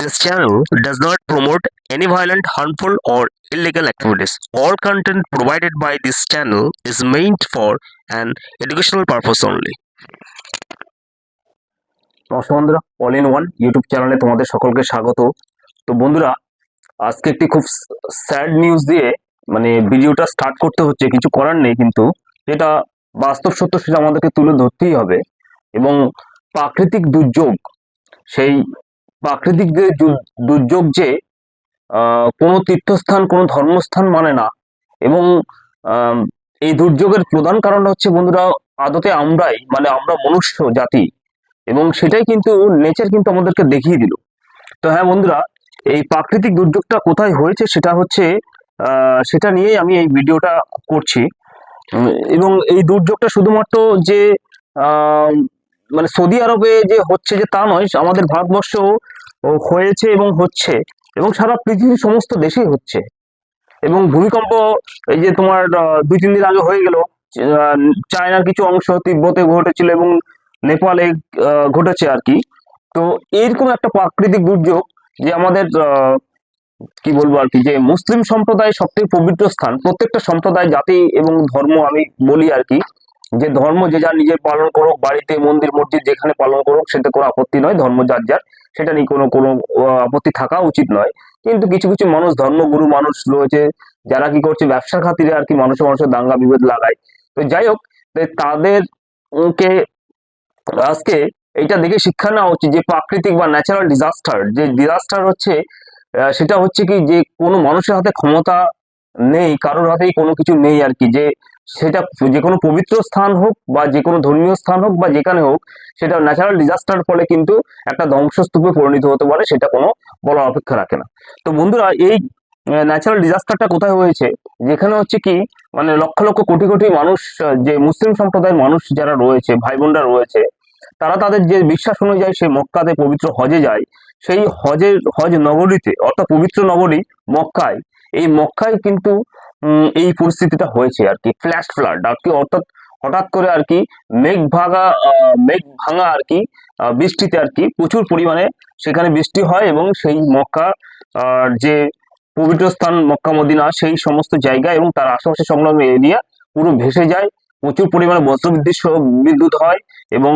This channel does not promote any violent, harmful, or illegal activities. All content provided by this channel is meant for an educational purpose only. নমস্কার বন্ধুরা all in one YouTube চ্যানেলে তোমাদের সকলকে স্বাগত তো বন্ধুরা আজকে একটি খুব স্যাড নিউজ দিয়ে মানে ভিডিওটা স্টার্ট করতে হচ্ছে কিছু করার নেই কিন্তু যেটা বাস্তব সত্য সেটা আমাদেরকে তুলে ধরতেই হবে এবং প্রাকৃতিক দুর্যোগ সেই প্রাকৃতিক দুর্যোগ যে আহ, কোনো তীর্থস্থান কোনো ধর্মস্থান মানে না। এবং এই দুর্যোগের প্রধান কারণ হচ্ছে বন্ধুরা আদতে আমরাই মানে আমরা মনুষ্য জাতি। এবং সেটাই কিন্তু নেচার কিন্তু আমাদেরকে দেখিয়ে দিল। তো হ্যাঁ বন্ধুরা এই প্রাকৃতিক দুর্যোগটা কোথায় হয়েছে সেটা হচ্ছে আহ, সেটা নিয়েই আমি এই ভিডিওটা করছি। এবং এই দুর্যোগটা শুধুমাত্র যে আহ, মানে সৌদি আরবে যে হচ্ছে যে তা নয়, আমাদের ভারতবর্ষ হয়েছে এবং হচ্ছে এবং সারা পৃথিবীর সমস্ত দেশেই হচ্ছে। এবং ভূমিকম্প, এই যে তোমার দুই তিন দিন আগে হয়ে গেল চায়নার কিছু অংশ তিব্বতে ঘটেছিল এবং নেপালে ঘটেছে আর কি। তো এরকম একটা প্রাকৃতিক দুর্যোগ যে আমাদের কি বলব আর কি, যে মুসলিম সম্প্রদায় সবথেকে পবিত্র স্থান, প্রত্যেকটা সম্প্রদায়, জাতি এবং ধর্ম আমি বলি আর কি যে ধর্ম যে যার নিজের পালন করুক, বাড়িতে, মন্দির, মসজিদ যেখানে পালন করুক সেটা কোনো আপত্তি নয়, ধর্ম যার যার, সেটা নিয়ে কোনো কোনো আপত্তি থাকা উচিত নয়। কিন্তু কিছু কিছু মানুষ, ধর্মগুরু মানুষ রয়েছে, যারা কি করছে, ব্যবসার খাতিরে আর কি মানুষের মানুষের দাঙ্গা বিভেদ লাগায়। তো যাই হোক, তো তাদের কে, আজকে এইটা দেখে শিক্ষা নেওয়া উচিত যে প্রাকৃতিক বা ন্যাচারাল ডিজাস্টার যে ডিজাস্টার হচ্ছে সেটা হচ্ছে কি যে কোনো মানুষের হাতে ক্ষমতা নেই, কারোর হাতেই কোনো কিছু নেই আর কি, যে সেটা যে কোনো পবিত্র স্থান হোক বা যে কোনো ধর্মীয় স্থান হোক বা যেখানে হোক, সেটা ন্যাচারাল ডিজাস্টার ফলে কিন্তু একটা ধ্বংসস্তূপে পরিণত হতে পারে, সেটা কোনো বলার অপেক্ষা রাখে না। তো বন্ধুরা, এই ন্যাচারাল ডিজাস্টারটা কোথায় হয়েছে? যেখানে হচ্ছে কি মানে লক্ষ লক্ষ কোটি কোটি মানুষ, যে মুসলিম সম্প্রদায়ের মানুষ যারা রয়েছে ভাই বোনরা রয়েছে, তারা তাদের যে বিশ্বাস অনুযায়ী সেই মক্কাতে পবিত্র হজে যায়। সেই হজের, হজ নগরীতে, অর্থাৎ পবিত্র নগরী মক্কায়, এই মক্কায় কিন্তু এই পরিস্থিতিটা হয়েছে আর কি। ফ্ল্যাশ ফ্লাড আর কি, অর্থাৎ হঠাৎ করে আর কি মেঘ ভাঙা মেঘ ভাঙা আর কি বৃষ্টিতে আর কি প্রচুর পরিমাণে সেখানে বৃষ্টি হয় এবং সেই মক্কা যে পবিত্র স্থান মক্কা মদিনা সেই সমস্ত জায়গা এবং তার আশেপাশে সংলগ্ন এরিয়া পুরো ভেসে যায়, প্রচুর পরিমাণে বজ্রবিদ্যুৎ বিদ্যুৎ হয় এবং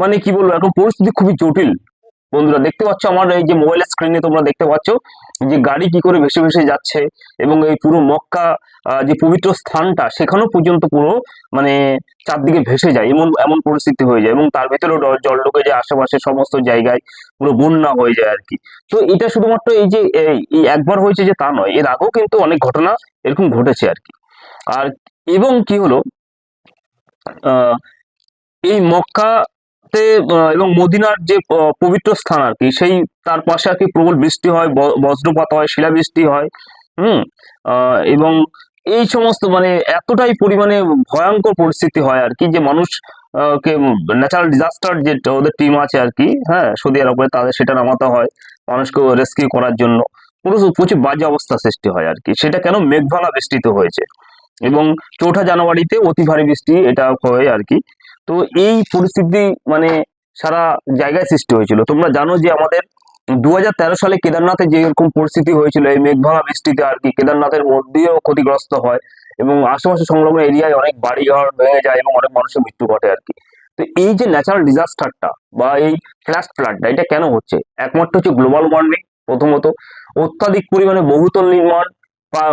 মানে কি বলব, এখন পরিস্থিতি খুবই জটিল। বন্ধুরা, দেখতে পাচ্ছ আমার এই যে মোবাইলের স্ক্রিনে তোমরা দেখতে পাচ্ছ যে গাড়ি কি করে ভেসে ভেসে যাচ্ছে এবং এই পুরো মক্কা যে পবিত্র স্থানটা, সেখানেও পর্যন্ত পুরো মানে চারদিকে ভেসে যায়, এমন এমন পরিস্থিতি হয়ে যায় এবং তার ভেতরেও জল ঢুকে যায় আশেপাশে সমস্ত জায়গায়, পুরো বন্যা হয়ে যায় আর কি তো এটা শুধুমাত্র এই যে, এই একবার হয়েছে যে তা নয়, এর আগেও কিন্তু অনেক ঘটনা এরকম ঘটেছে আর কি আর, এবং কি হলো? আহ, এই মক্কাতে আহ, এবং মদিনার যে পবিত্র স্থান আর কি সেই তার পাশে আর কি প্রবল বৃষ্টি হয় বজ্রপাত হয় শিলাবৃষ্টি হয় হুম? এবং এই সমস্ত মানে এতটাই পরিমাণে ভয়ঙ্কর পরিস্থিতি হয় আর কি যে মানুষ কে ন্যাচারাল ডিজাস্টার যে ওদের টিম আছে আর কি হ্যাঁ সৌদি আরবে তাদের সেটা নামাতে হয় মানুষকে রেস্কিউ করার জন্য। পুরো প্রচুর বাজে অবস্থা সৃষ্টি হয় আর কি সেটা কেন মেঘভালা বৃষ্টিতে হয়েছে? এবং চৌঠা জানুয়ারিতে অতি ভারী বৃষ্টি এটা হয় আর কি তো এই পরিস্থিতি মানে সারা জায়গায় সৃষ্টি হয়েছিল। তোমরা জানো যে আমাদের দুই হাজার তেরো সালে কেদারনাথে যে এরকম পরিস্থিতি হয়েছিল, এই মেঘভাঙা বৃষ্টিতে আর কি কেদারনাথের মধ্যেও ক্ষতিগ্রস্ত হয় এবং আশেপাশে সংলগ্ন এরিয়ায় অনেক বাড়িঘর ভেঙে যায় এবং অনেক মানুষের মৃত্যু ঘটে আর কি। তো এই যে ন্যাচারাল ডিজাস্টারটা বা এই ফ্ল্যাশ ফ্লাডটা এটা কেন হচ্ছে? একমাত্র হচ্ছে গ্লোবাল ওয়ার্মিং প্রথমত। অত্যাধিক পরিমাণে বহুতল নির্মাণ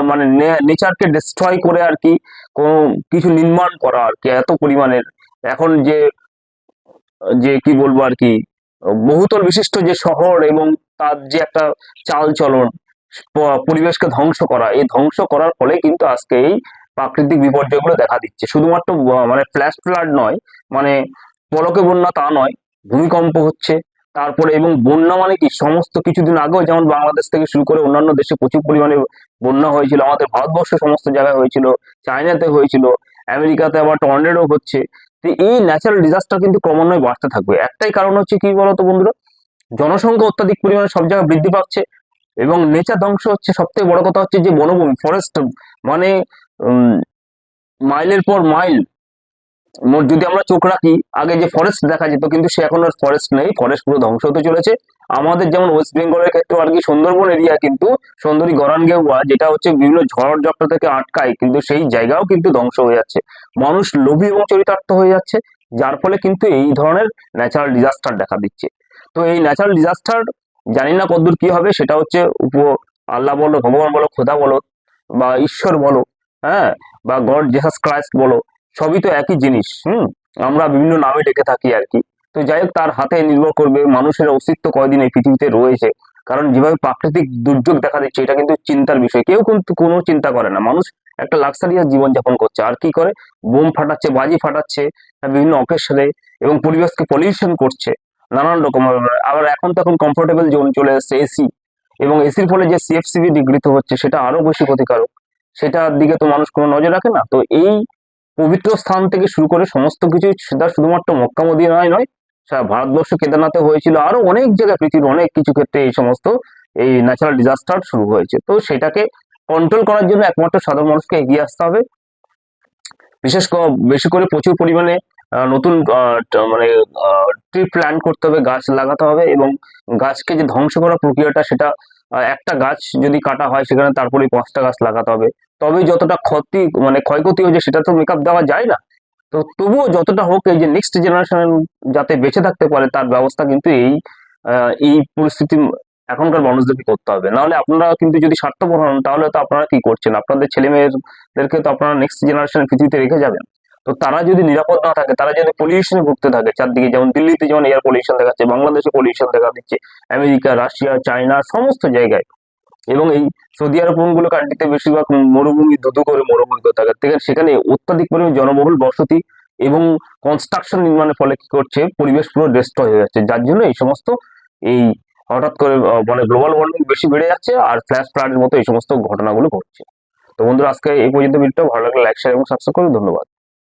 মানে নেচারকে ডিস্ট্রয় করে আর কি কোনো কিছু নির্মাণ করা আর কি, এত পরিমাণের এখন যে যে কি বলব আর কি, বহুতল বিশিষ্ট যে শহর এবং তার যে একটা চাল চলন পরিবেশকে ধ্বংস করা, এই ধ্বংস করার ফলে কিন্তু আজকে এই প্রাকৃতিক বিপর্যয়গুলো দেখা দিচ্ছে। শুধুমাত্র মানে ফ্ল্যাশ ফ্লাড নয় মানে পলকে বন্যা তা নয়, ভূমিকম্প হচ্ছে, তারপরে এবং বন্যা মানে কি, সমস্ত কিছুদিন আগেও যেমন বাংলাদেশ থেকে শুরু করে অন্যান্য দেশে প্রচুর পরিমাণে বন্যা হয়েছিল, আমাদের ভারতবর্ষে সমস্ত জায়গায় হয়েছিল, চায়নাতে হয়েছিল, আমেরিকাতে আবার টর্নেডো হচ্ছে এই ন্যাচারাল ডিজাস্টার কিন্তু ক্রমান্বয়ে বাড়তে থাকবে। একটাই কারণ হচ্ছে কি বলতো বন্ধুরা? জনসংখ্যা অত্যাধিক পরিমাণে সব জায়গায় বৃদ্ধি পাচ্ছে এবং নেচার ধ্বংস হচ্ছে। সব থেকে বড় কথা হচ্ছে যে বনভূমি ফরেস্ট মানে মাইলের পর মাইল যদি আমরা চোখ রাখি, আগে যে ফরেস্ট দেখা যেত, কিন্তু সে এখন আর ফরেস্ট নেই। ফরেস্ট পুরো ধ্বংস হতে চলেছে। আমাদের যেমন ওয়েস্ট বেঙ্গলের ক্ষেত্রে আর কি সুন্দরবন এরিয়া কিন্তু সুন্দরী গরান গেওয়া যেটা হচ্ছে বিভিন্ন ঝড় ঝপ্টা থেকে আটকায়, কিন্তু সেই জায়গাও কিন্তু ধ্বংস হয়ে যাচ্ছে। মানুষ লোভী এবং চরিতার্থ হয়ে যাচ্ছে, যার ফলে কিন্তু এই ধরনের ন্যাচারাল ডিজাস্টার দেখা দিচ্ছে। তো এই ন্যাচারাল ডিজাস্টার জানি না কতদূর কি হবে, সেটা হচ্ছে উপ আল্লাহ বলো, ভগবান বলো, খোদা বলো, বা ঈশ্বর বলো হ্যাঁ বা গড জেসাস ক্রাইস্ট বলো সবই তো একই জিনিস, হুম? আমরা বিভিন্ন নামে ডেকে থাকি আর কি। তো যাই হোক, তার হাতে নির্ভর করবে মানুষের অস্তিত্ব কয়দিন এই পৃথিবীতে রয়েছে। কারণ যেভাবে প্রাকৃতিক দুর্যোগ দেখা দিচ্ছে, এটা কিন্তু চিন্তার বিষয়। কেউ কিন্তু কোনো চিন্তা করে না। মানুষ একটা লাক্সারিয়াস জীবনযাপন করছে। আর কি করে? বোম ফাটাচ্ছে, বাজি ফাটাচ্ছে, বিভিন্ন অকেশনে এবং পরিবেশকে পলিউশন করছে। নানান রকম আবার এখন তো এখন কমফোর্টেবল জোন চলে এসছে এসি এবং এসির ফলে যে সিএফসিবি নিগৃহীত হচ্ছে, সেটা আরও বেশি ক্ষতিকারক। সেটার দিকে তো মানুষ কোনো নজর রাখে না। তো এই পবিত্র স্থান থেকে শুরু করে সমস্ত কিছু সেটা শুধুমাত্র মক্কা মদিনায় নয়, সারা ভারতবর্ষ কেদারনাথে হয়েছিল। আরও অনেক জায়গায়, পৃথিবীর অনেক কিছু ক্ষেত্রে এই সমস্ত এই ন্যাচারাল ডিজাস্টার শুরু হয়েছে। তো সেটাকে কন্ট্রোল করার জন্য একমাত্র সাধারণ মানুষকে এগিয়ে আসতে হবে। বিশেষ ক- বেশি করে প্রচুর পরিমাণে নতুন মানে ট্রি প্ল্যান করতে হবে, গাছ লাগাতে হবে এবং গাছকে যে ধ্বংস করার প্রক্রিয়াটা সেটা একটা গাছ যদি কাটা হয় সেখানে তারপরে পাঁচটা গাছ লাগাতে হবে। তবে যতটা ক্ষতি মানে ক্ষয়ক্ষতি হয়েছে সেটা তো মেকআপ দেওয়া যায় না। তো তবুও যতটা হোক এই যে নেক্সট জেনারেশন যাতে বেঁচে থাকতে পারে তার ব্যবস্থা কিন্তু এই এই পরিস্থিতি এখনকার মানুষদেরকে করতে হবে। নাহলে আপনারা কিন্তু যদি স্বার্থপর হন তাহলে তো আপনারা কি করছেন? আপনাদের ছেলে মেয়েদেরকে তো আপনারা নেক্সট জেনারেশন পৃথিবীতে রেখে যাবেন। তো তারা যদি নিরাপদ না থাকে, তারা যদি পলিউশনে ভুগতে থাকে চারদিকে, যেমন দিল্লিতে যেমন এয়ার পলিউশন দেখাচ্ছে, বাংলাদেশে পলিউশন দেখা দিচ্ছে, আমেরিকা, রাশিয়া, চায়না, সমস্ত জায়গায়। এবং এই সৌদি আরবগুলো কান্ট্রিতে বেশিরভাগ মরুভূমি দুদু করে মরুভূমি করে থাকে। থেকে সেখানে অত্যাধিক পরিমাণে জনবহুল বসতি এবং কনস্ট্রাকশন নির্মাণের ফলে কি করছে, পরিবেশ পুরো ডিস্ট্রয় হয়ে যাচ্ছে। যার জন্য এই সমস্ত এই হঠাৎ করে মানে গ্লোবাল ওয়ার্মিং বেশি বেড়ে যাচ্ছে আর ফ্ল্যাশ ফ্লাডের মতো এই সমস্ত ঘটনাগুলো ঘটছে। তো বন্ধুরা, আজকে এই পর্যন্ত ভিডিওটা ভালো লাগলে লাইক শেয়ার এবং সাবস্ক্রাইব করুন। ধন্যবাদ।